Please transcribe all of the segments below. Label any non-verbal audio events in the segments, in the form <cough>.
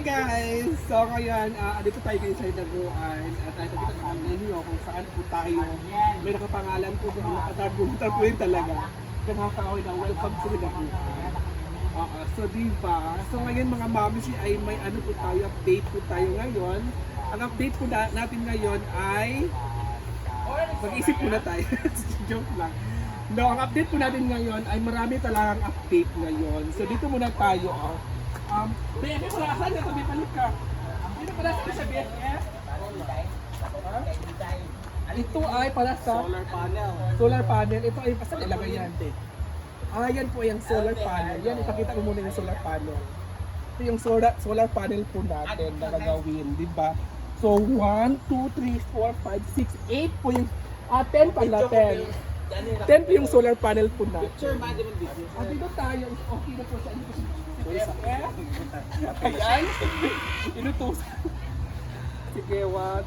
guys! So ngayon, uh, dito tayo ngayon sa Hinaguan at tayo kita sa ninyo kung saan po tayo. May nakapangalan po doon, nakatagong po yun talaga. Nakakawin na welcome to Hinaguan. Oo, so diba? So ngayon mga mami ay may ano po tayo, update po tayo ngayon. Ang update po na, natin ngayon ay mag-isip muna tayo. <laughs> Joke lang. No, ang update po natin ngayon ay marami talagang update ngayon. So dito muna tayo. Oh. Um, BFF, wala saan na tabi palit ka? Dito pala sa sa BFF? Ito ay para sa Solar panel. solar panel. Ito ay basta ilagay yan. Ah, yan po yung solar panel. Yan, ipakita ko muna yung solar panel. Ito yung solar, solar panel po natin na gagawin, di ba? So, 1, 2, 3, 4, 5, 6, 8 po yung, ah, 10 pala, 10. 10 po yung solar panel po natin. Video. Ah, dito tayo, okay na po sa Ayan, inutusan. Sige, what?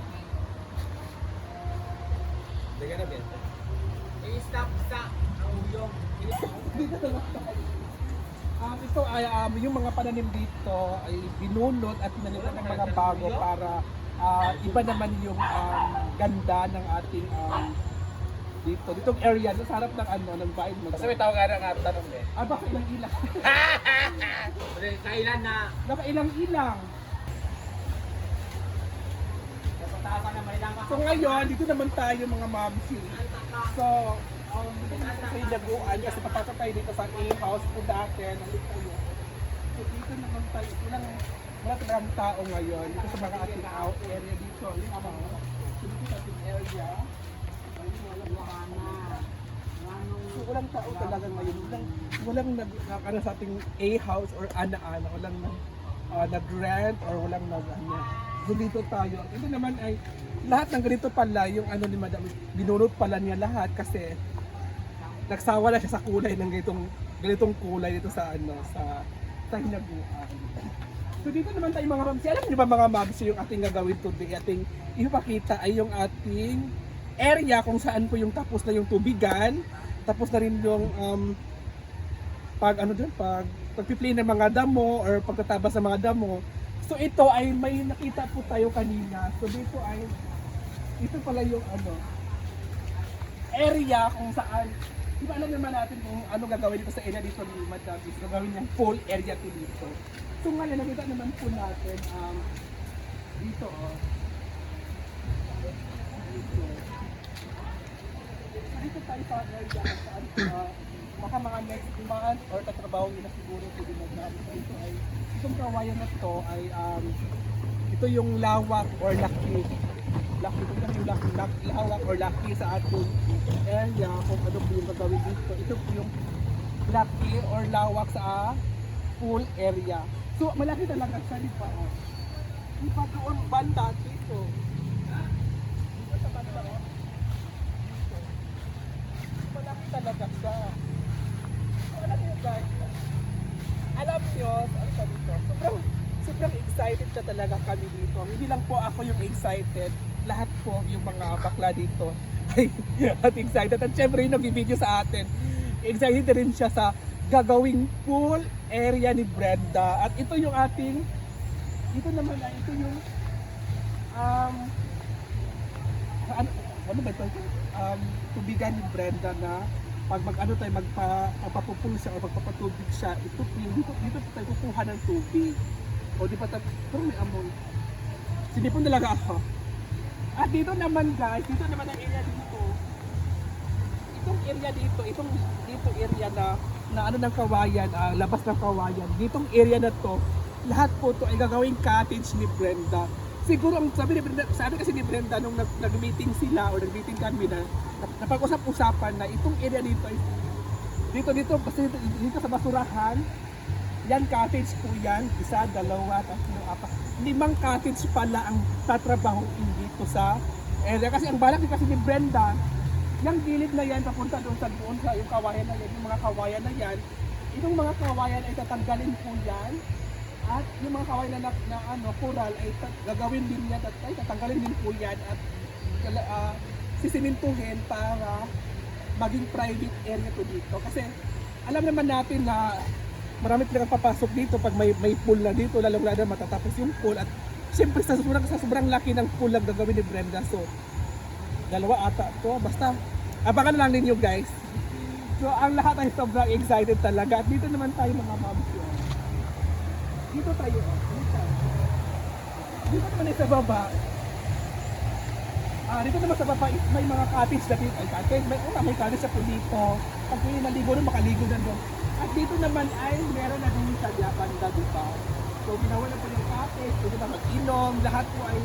Daga na, Ben. I-stop sa ang uyong. Dito na. Um, ito ay um, yung mga pananim dito ay binunot at pinalitan ng mga bago para ah, iba naman yung um, ganda ng ating um, dito. Ditong area, sa harap ng ano, ng bahay mo. Kasi may tawagan nga tanong, Ben. Ah, baka ilang ilang. <laughs> Kailan na? baka ilang ilang. Napatawa na may lang So ngayon, dito naman tayo mga mamsi. So, um, dito sa Ilaguan kasi papasok tayo dito sa A-house po dati. Nandito tayo. So dito naman tayo. Ilang wala talagang tao ngayon dito sa mga ating out area dito. Yung mga dito sa ating area. So walang tao talaga ngayon. Walang, walang nag- ano, sa ating A-house or ana-ana. Walang nag, uh, nag-rent or walang nag, ano. So dito tayo. Ito naman ay lahat ng ganito pala yung ano ni Madam binunot pala niya lahat kasi nagsawa na siya sa kulay ng ganitong ganitong kulay dito sa ano sa sa hinaguan. So dito naman tayo mga mamsi. Alam niyo ba mga mamsi yung ating gagawin today? Ating ipakita ay yung ating area kung saan po yung tapos na yung tubigan. Tapos na rin yung um, pag ano dun, pag pagpipli ng mga damo or pagtatabas ng mga damo. So ito ay may nakita po tayo kanina. So dito ay ito pala yung ano area kung saan di ba alam naman natin kung ano gagawin dito sa area dito ni Madam is gagawin niyang full area to dito. So ngayon nakita naman po natin um, dito oh. Dito. So, dito tayo sa area kung saan uh, baka mga next month or tatrabaho nila siguro po din. So ito ay itong kawayan na to ay um, ito yung lawak or laki laki ito yung laki, laki, lawak or laki sa ating area kung ano po yung gagawin dito. Ito po yung laki or lawak sa pool area. So malaki talaga siya, di ba? Oh. Di ba doon banda dito? Dito sa banda, oh. Dito. Malaki talaga siya. So, alam niyo guys, alam niyo, ano sa dito? Sobrang, sobrang excited siya talaga kami dito. Hindi lang po ako yung excited, lahat po yung mga bakla dito <laughs> ay at excited. At syempre yung nag-video sa atin, excited rin siya sa gagawing pool area ni Brenda. At ito yung ating, ito naman ay ito yung um, ano, ano ba ito? Um, tubigan ni Brenda na pag mag ano tayo magpa magpapupul siya o magpapatubig siya ito dito dito tayo kukuha ng tubig. O di ba tat pero may amoy. Sinipon talaga ako. At dito naman guys dito naman ang area dito. Itong area dito itong dito area na na ano ng kawayan ah, labas ng kawayan. Ditong area na to lahat po to ay gagawing cottage ni Brenda siguro ang sabi ni Brenda, sabi kasi ni Brenda nung nag, nag-meeting sila or nag-meeting kami na nap- napag-usap-usapan na itong area dito ay dito dito kasi dito, dito sa basurahan yan cottage po yan isa, dalawa, tatlo, apat limang cottage pala ang tatrabahuin dito sa area. Kasi ang balak kasi ni Brenda yung gilid na yan papunta doon sa doon sa yung kawayan na yan yung mga kawayan na yan itong mga kawayan ay tatanggalin po yan at yung mga kawayan na, na, na ano, coral ay gagawin din yan at ay tatanggalin din po yan at uh, sisimintuhin para maging private area to dito. Kasi alam naman natin na marami talagang papasok dito pag may may pool na dito lalong lalo na matatapos yung pool at siyempre sa sobrang sa sobrang laki ng pool na gagawin ni Brenda so dalawa ata to basta abangan lang ninyo guys so ang lahat ay sobrang excited talaga at dito naman tayo mga moms. Dito tayo oh. dito naman ay sa baba Ah, dito naman sa baba may mga cottage dito. Ay, cottage. May, oh, may cottage po dito. Pag kayo naligo doon, makaligo na doon. At dito naman ay meron na din sa banda, di ba? So, ginawa na po yung cottage. Pwede na mag-inom. Lahat po ay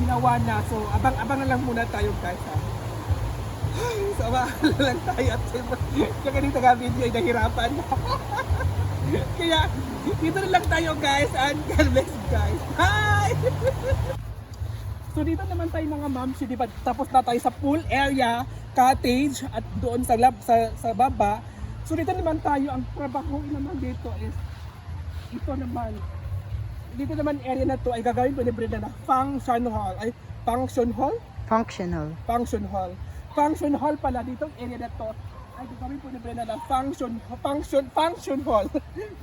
ginawa na. So, abang-abang na lang muna tayo, guys, ha? So, na <laughs> lang tayo. At siyempre, kaya dito nga video ay nahirapan. <laughs> <laughs> kaya, dito na lang tayo, guys. And God bless, guys. Hi! <laughs> So dito naman tayo mga ma'am, di ba? Tapos na tayo sa pool area, cottage at doon sa lab sa sa baba. So dito naman tayo ang trabaho naman dito is ito naman. Dito naman area na to ay gagawin po ni Brenda na function hall. Ay function hall? Functional. Function hall. Function hall pala dito area na to ay gagawin po ni Brenda na function function function hall.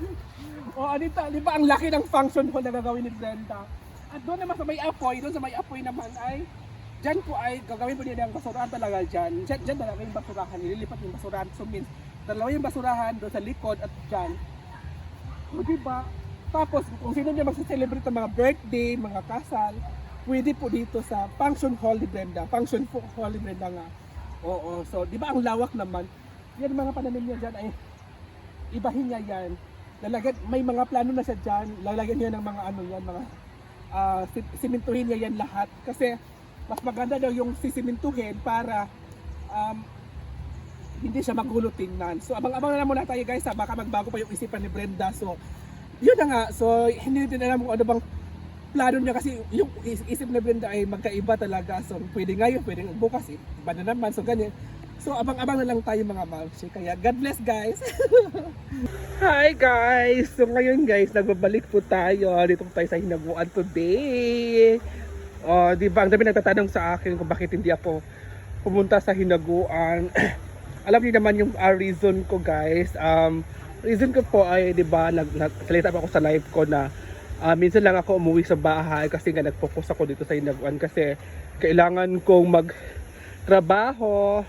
<laughs> o dito, di ba ang laki ng function hall na gagawin ni Brenda? At doon naman sa may apoy, doon sa may apoy naman ay Diyan po ay gagawin po nila ang basurahan talaga dyan. Dyan, dyan talaga yung basurahan. Nililipat yung basurahan. So means, dalawa yung basurahan doon sa likod at dyan. O diba? Tapos kung sino niya magsa-celebrate ng mga birthday, mga kasal, pwede po dito sa function hall ni Brenda. Function hall ni Brenda nga. Oo, so di ba ang lawak naman? Yan mga pananim niya dyan ay ibahin niya yan. Lalagyan, may mga plano na siya dyan. Lalagyan niya ng mga ano yan, mga si- simintuhin niya yan lahat. Kasi mas maganda daw yung sisimintuhin para um, hindi siya magulo tingnan. So abang-abang na lang muna tayo guys ha, baka magbago pa yung isipan ni Brenda. So yun na nga, so hindi din alam kung ano bang plano niya kasi yung is- isip ni Brenda ay magkaiba talaga. So pwede ngayon, pwede bukas, eh. iba na naman. So ganyan. So abang-abang na lang tayo mga mamsi. Kaya God bless guys! <laughs> Hi guys! So ngayon guys, nagbabalik po tayo. Dito tayo sa Hinaguan today. Oh, di ba? Ang dami nagtatanong sa akin kung bakit hindi ako pumunta sa Hinaguan. <clears throat> Alam niyo naman yung ah, reason ko guys. Um, reason ko po ay, di ba, nag, nagsalita pa ako sa live ko na ah, minsan lang ako umuwi sa bahay kasi nga nag-focus ako dito sa Hinaguan kasi kailangan kong magtrabaho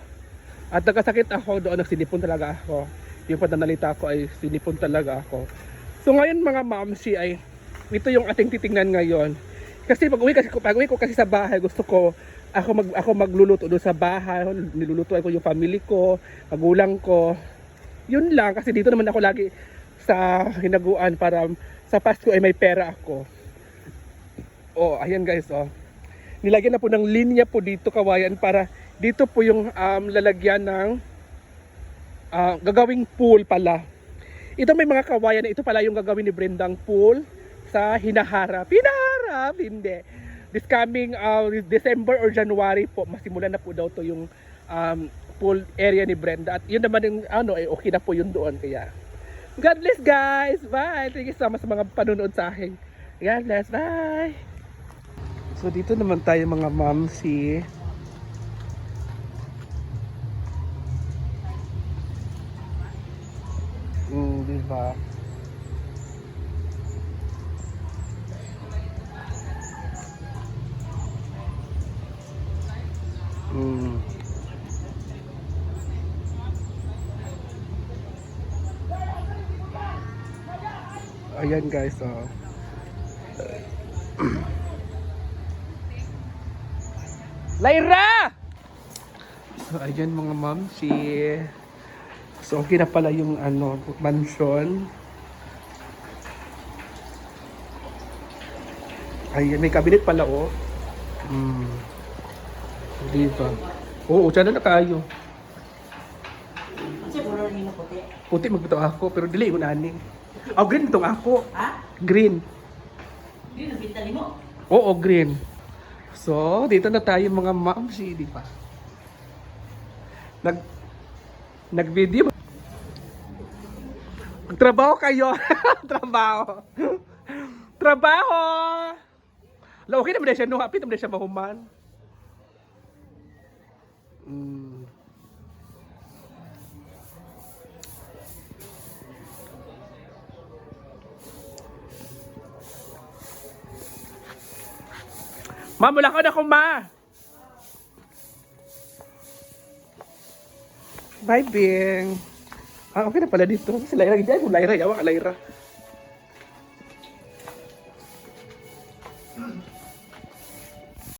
at nagkasakit ako doon, nagsinipon talaga ako. Yung pananalita ko ay sinipon talaga ako. So ngayon mga mamsi ay ito yung ating titingnan ngayon. Kasi pag uwi kasi pag uwi ko kasi sa bahay, gusto ko ako mag ako magluluto doon sa bahay, nilulutuan ko yung family ko, magulang ko. Yun lang kasi dito naman ako lagi sa hinaguan para sa Pasko ay may pera ako. Oh, ayan guys, oh. Nilagyan na po ng linya po dito kawayan para dito po yung um, lalagyan ng ah, gagawing pool pala. Ito may mga kawayan ito pala yung gagawin ni Brendang pool sa hinaharap. Hinaharap, hindi. This coming uh, December or January po, masimulan na po daw to yung um, pool area ni Brenda. At yun naman yung ano, eh, okay na po yun doon. Kaya, God bless guys! Bye! Thank you so much sa mga panunood sa akin. God bless, bye! So dito naman tayo mga mamsi. Mm, di Ayan guys, oh. <clears throat> Lyra! So, ayan mga ma'am, si... So, okay na pala yung ano, mansion. Ayan, may cabinet pala, oh. Hmm. Di ba? Oo, dyan na kayo. Na puti. Puti magbito ako, pero dili mo nani. Oh, green itong ako. Ha? Green. Yun, nabinta mo. Oo, green. So, dito na tayo mga mamsi, di ba? Nag nag-video. Magtrabaho kayo. <laughs> Trabaho. Trabaho. La, okay na siya, no? Happy na siya mahuman. Mm. Ma, mula ko na ko, ma! Bye, Bing. Ah, okay na pala dito. Si Lyra, hindi ako Lyra. Yawa ka, Lyra.